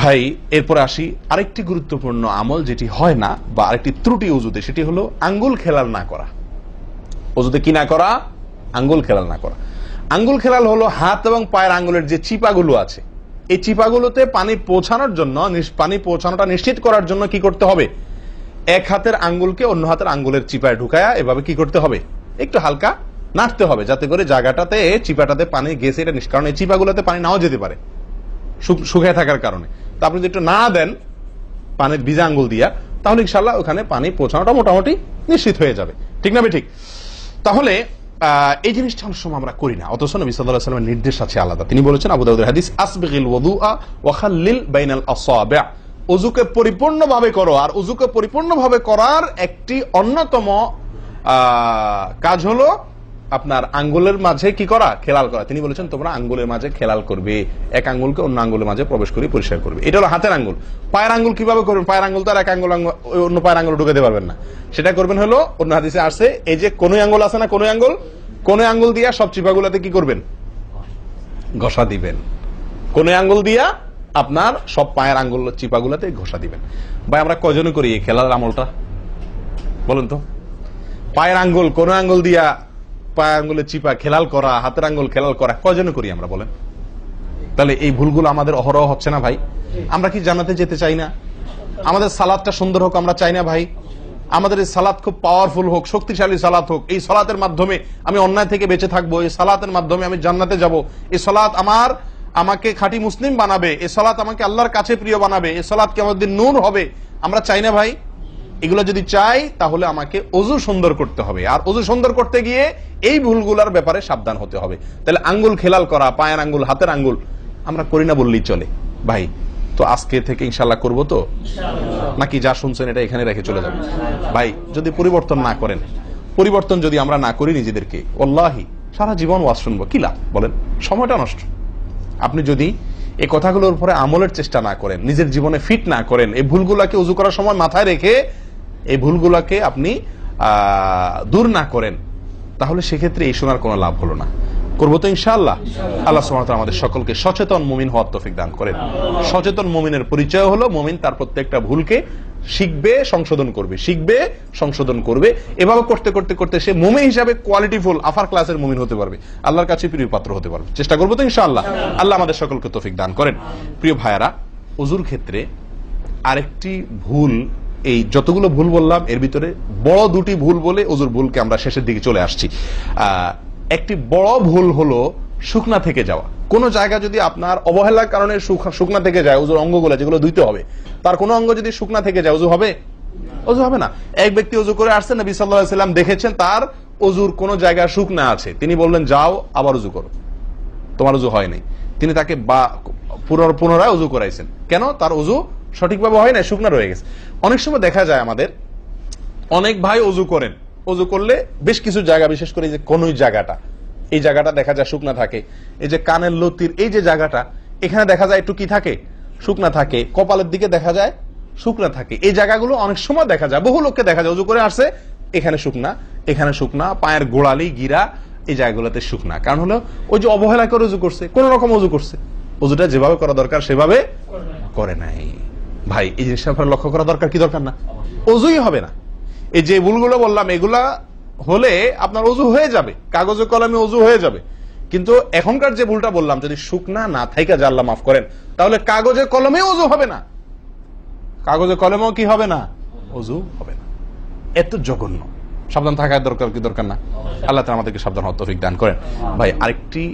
ভাই, এরপর আসি আরেকটি গুরুত্বপূর্ণ আমল যেটি হয় না বা আরেকটি ত্রুটি অজুতে, সেটি হলো আঙ্গুল খেলাল না করা। অজুতে কি না করা? আঙ্গুল খেলাল না করা। আঙ্গুল খেলাল হলো হাত এবং পায়ের আঙ্গুলের যে চিপাগুলো আছে, এই চিপাগুলোতে পানি পৌঁছানোর জন্য পানি পৌঁছানোটা নিশ্চিত করার জন্য কি করতে হবে? এক হাতের আঙ্গুলকে অন্য হাতের আঙ্গুলের চিপায় ঢুকায়া এভাবে কি করতে হবে? একটু হালকা নাড়তে হবে, যাতে করে জায়গাটাতে, চিপাটাতে পানি গেছে, এটা নিষ্কারণ এই চিপাগুলোতে পানি নাও যেতে পারে। শুকিয়ে থাকার কারণে। তা আপনি যদি একটু না দেন পানির ভিজা আঙ্গুল দিয়া, তাহলে ইনশাল্লাহ ওখানে পানি পৌঁছানোটা মোটামুটি নিশ্চিত হয়ে যাবে। ঠিক না ঠিক। তাহলে এই জিনিসটা অনেক সময় আমরা করি না। অথচ নবী আলাইহি সাল্লামের নির্দেশ আছে আলাদা। তিনি বলেছেন, আবু দাউদের হাদিস, আসবিগিল ওযুআ ওয়া খাল্লিল বাইনাল আসাবি' উযুকে পরিপূর্ণভাবে করো, আর উযুকে পরিপূর্ণভাবে করার একটি অন্যতম কাজ হলো আপনার আঙ্গুলের মাঝে কি করা? খেলাল করা। তিনি বলেছেন, তোমরা আঙ্গুলের মাঝে খেলাল করবে। এক আঙ্গুলকে অন্য আঙ্গুলের মাঝে প্রবেশ করে পরিষ্কার করবে। এটা হলো হাতের আঙ্গুল। পায়ের আঙ্গুল কীভাবে করবেন? পায়ের আঙ্গুল তো আর এক আঙ্গুল অন্য পায়ের আঙ্গুল ঢুকাতে পারবেন না। সেটা করবেন হলো, অন্য হাদিসে আসছে, এই যে কোন আঙ্গুল আছে না কোন আঙ্গুল কোন আঙ্গুল দিয়া সব চিপাগুলাতে কি করবেন? ঘষা দিবেন। কোন আঙ্গুল দিয়া আপনার সব পায়ের আঙ্গুল চিপাগুলাতে ঘষা দিবেন। ভাই, আমরা কজনে করি খেলার আমলটা? বলুন তো। পায়ের আঙ্গুল কোন আঙ্গুল দিয়া পায়ের আঙ্গুলের চিপা খেলাল করা, হাতের আঙ্গুল খেলাল করা কজনে করি আমরা বলেন? তাহলে এই ভুলগুলো আমাদের অহরহ হচ্ছে না ভাই। আমরা কি জানাতে যেতে চাই না? আমাদের সালাদটা সুন্দর হোক, আমরা চাই না ভাই। আমাদের এই সালাদ খুব পাওয়ারফুল হোক, শক্তিশালী সালাদ হোক। এই সালাতের মাধ্যমে আমি অন্যায় থেকে বেঁচে থাকব, এই সালাতের মাধ্যমে আমি জান্নাতে যাব। এই সালাত আমার, আমাকে খাঁটি মুসলিম বানাবে। এ সালাত আমাকে আল্লাহর কাছে প্রিয় বানাবে। এ সালাত কে আমাদের নূর হবে। আমরা চাই না ভাই। এগুলো যদি চাই তাহলে আমাকে অজু সুন্দর করতে হবে। আর অজু সুন্দর করতে গিয়ে এই ভুলগুলার ব্যাপারে সাবধান হতে হবে। তাহলে আঙ্গুল খেলাল করা পায়ের আঙ্গুল হাতের আঙ্গুল আমরা করি না বললেই চলে। ভাই তো আজকে থেকে ইনশাল্লাহ করব তো? নাকি যা শুনছেন এটা এখানে রেখে চলে যাবে ভাই যদি পরিবর্তন না করেন পরিবর্তন যদি আমরা না করি নিজেদেরকে ওল্লাহি সারা জীবন ওয়াজ শুনব। কি লাভ? বলেন সময়টা নষ্ট। আপনি যদি এই কথাগুলোর উপরে আমলের চেষ্টা না করেন নিজের জীবনে ফিট না করেন এই ভুলগুলাকে উজু করার সময় মাথায় রেখে এই ভুলগুলাকে আপনি আহ, দূর না করেন তাহলে সেক্ষেত্রে এই শোনার কোনো লাভ হলো না। করব তো ইনশাআল্লাহ। আল্লাহ সুমাত আমাদের সকলকে সচেতন মুমিন হওয়ার তফিক দান করেন। সচেতন মুমিনের পরিচয় হলো মুমিন তার প্রত্যেকটা ভুলকে শিখবে, সংশোধন করবে। শিখবে, সংশোধন করবে। এভাবে করতে করতে করতে সে মোমে হিসাবে কোয়ালিটিফুল আফার ক্লাসের মুমিন হতে পারবে। আল্লাহর কাছে প্রিয় পাত্র হতে পারবে। চেষ্টা করব তো ইনশাআল্লাহ। আল্লাহ আমাদের সকলকে তফিক দান করেন। প্রিয় ভাইয়ারা অজুর ক্ষেত্রে আরেকটি ভুল, এই যতগুলো ভুল বললাম, এর ভিতরে বড় দুটি ভুল বলে অজুর ভুলকে আমরা শেষের দিকে চলে আসছি। একটি বড় ভুল হলো শুকনা থেকে যাওয়া। কোন জায়গা যদি আপনার অবহেলার কারণে শুক- শুকনা থেকে যায় অজুর অঙ্গগুলো যেগুলো ধুইতে হবে, তার কোনো অঙ্গ যদি শুকনা থেকে যায় অজু হবে? অজু হবে না। এক ব্যক্তি অজু করে আসছেন নবী সাল্লাহ সাল্লাম দেখেছেন তার অজুর কোন জায়গা শুকনা আছে। তিনি বললেন, যাও, আবার অজু করো। তোমার উজু হয়নি তিনি তাকে বা, পুনর- পুনরায় অজু করাইছেন। কেন? তার অজু সঠিকভাবে হয় না শুকনা রয়ে গেছে। অনেক সময় দেখা যায় আমাদের, অনেক ভাই অজু করেন। অজু করলে বেশ কিছু জায়গা, বিশেষ করে যে কোন জায়গাটা এই জায়গাটা দেখা যায় শুকনা থাকে। এই যে কানের লতির এই যে জায়গাটা, এখানে দেখা যায় একটু কি থাকে? শুকনা থাকে। কপালের দিকে দেখা যায় শুকনা থাকে। এই জায়গাগুলো অনেক সময় দেখা যায়। বহু লোককে দেখা যায় অজু করে আসছে, এখানে শুকনা এখানে শুকনা, পায়ের গোড়ালি, গিরা, এই জায়গাগুলোতে শুকনা। কারণ হলো, ওই যে অবহেলা করে অজু করছে, কোন রকম অজু করছে। অজুটা যেভাবে করা দরকার, সেভাবে করে নাই। ভাই, এই জিনিসটা লক্ষ্য করা দরকার, কি দরকার না? অজুই হবে না। এই যে ভুলগুলো বললাম, এগুলা হলে আপনার অজু হয়ে যাবে। কাগজে কলমে অজু হয়ে যাবে। কিন্তু এখনকার যে ভুলটা বললাম, যদি শুকনা না থাইকা জাল্লা মাফ করেন, তাহলে কাগজে কলমে অজু হবে না। কাগজে কলমেও কি হবে না? অজু হবে না। এত জঘন্য। সাবধান থাকার দরকার কি দরকার না? আল্লাহ আমাদেরকে সাবধান হত্তফিক তৌফিক দান করেন। ভাই, আরেকটি